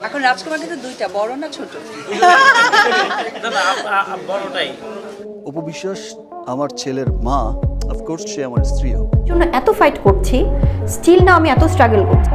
এখন রাজকুমার কিন্তু দুইটা বড় না ছোট? বড়টাই। উপবিশ্বাস আমার ছেলের মা অফকোর্স সে আমার স্ত্রীও। জন্য এত ফাইট করছি স্টিল না আমি এত স্ট্রাগল করছি।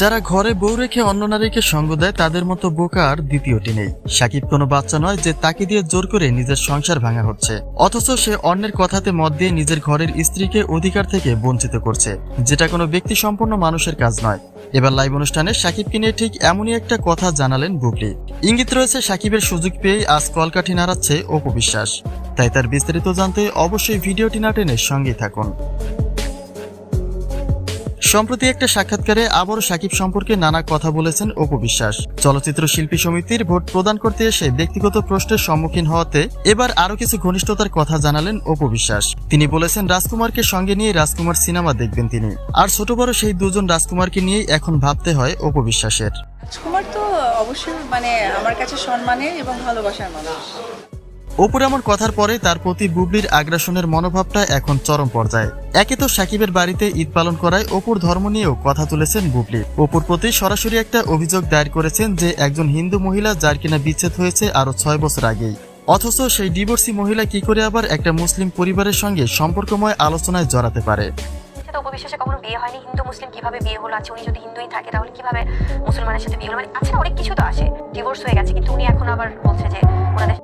যারা ঘরে বউ রেখে অন্য নারীকে সঙ্গ দেয় তাদের মতো বোকা আর দ্বিতীয়টি নেই। সাকিব কোনো বাচ্চা নয় যে তাকে দিয়ে জোর করে নিজের সংসার ভাঙা হচ্ছে। অথচ সে অন্যের কথাতে মত দিয়ে নিজের ঘরের স্ত্রীকে অধিকার থেকে বঞ্চিত করছে যেটা কোনো ব্যক্তি সম্পন্ন মানুষের কাজ নয়। এবার লাইভ অনুষ্ঠানে সাকিবকে নিয়ে ঠিক এমনই একটা কথা জানালেন বুবলি। ইঙ্গিত রয়েছে, সাকিবের সুযোগ পেয়েই আজ কলকাঠি নাড়াচ্ছে অপবিশ্বাস তাই তার বিস্তারিত জানতে অবশ্যই ভিডিওটি না টেনে সঙ্গেই থাকুন। সম্প্রতি একটা সাক্ষাৎকারে আবারও সাকিব সম্পর্কে নানা কথা বলেছেন অপু বিশ্বাস। চলচ্চিত্র শিল্পী সমিতির ভোট প্রদান করতে এসে ব্যক্তিগত প্রশ্নের সম্মুখীন হওয়াতে এবার আরও কিছু ঘনিষ্ঠতার কথা জানালেন অপু বিশ্বাস। তিনি বলেছেন, রাজকুমারকে সঙ্গে নিয়ে রাজকুমার সিনেমা দেখবেন তিনি। আর ছোট বড় সেই দুজন রাজকুমারকে নিয়েই এখন ভাবতে হয় অপু বিশ্বাসের। রাজকুমার তো অবশ্যই মানে আমার কাছে সম্মানের এবং ভালোবাসার মানুষ। অপুর এমন কথার পরে তার প্রতি বুবলির আগ্রাসনের মনোভাবটা এখন চরম পর্যায়ে। একে তো সাকিবের বাড়িতে ঈদ পালন করায় অপুর ধর্ম নিয়েও কথা তুলেছেন বুবলি। অপুর প্রতি সরাসরি একটা অভিযোগ দায়ের করেছেন যে একজন হিন্দু মহিলা যার কিনা বিচ্ছেদ হয়েছে আরও ছয় বছর আগেই। অথচ সেই ডিভোর্সি মহিলা কি করে আবার একটা মুসলিম পরিবারের সঙ্গে সম্পর্কময় আলোচনায় জড়াতে পারে? উপবিশ্বাসে কখনো বিয়ে হয়নি? হিন্দু, মুসলিম কীভাবে বিয়ে হলো? আছে, উনি যদি হিন্দুই থাকে, তাহলে কীভাবে মুসলমানের সাথে বিয়ে হলো? মানে অনেক কিছু তো ডিভোর্স হয়ে গেছে, কিন্তু উনি এখন আবার বলছে যে ওনাদের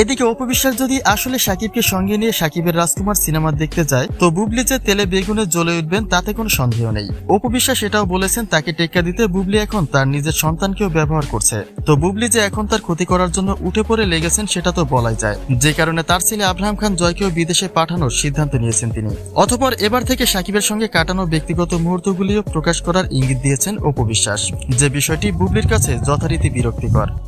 এদিকে অপবিশ্বাস যদি আসলে সাকিবকে সঙ্গে নিয়ে সাকিবের রাজকুমার সিনেমা দেখতে যায়, তো বুবলি যে তেলে বেগুনে জ্বলে উঠবেন তাতে কোনো সন্দেহ নেই। অপবিশ্বাস এটাও বলেছেন, তাকে টেক্কা দিতে বুবলি এখন তার নিজের সন্তানকেও ব্যবহার করছে। তো বুবলি যে এখন তার ক্ষতি করার জন্য উঠে পড়ে লেগেছেন, সেটা তো বলাই যায়। যে কারণে তার ছেলে আব্রাহাম খান জয়কেও বিদেশে পাঠানোর সিদ্ধান্ত নিয়েছেন তিনি। অথপর এবার থেকে সাকিবের সঙ্গে কাটানো ব্যক্তিগত মুহূর্তগুলিও প্রকাশ করার ইঙ্গিত দিয়েছেন অপবিশ্বাস। যে বিষয়টি বুবলির কাছে যথারীতি বিরক্তিকর।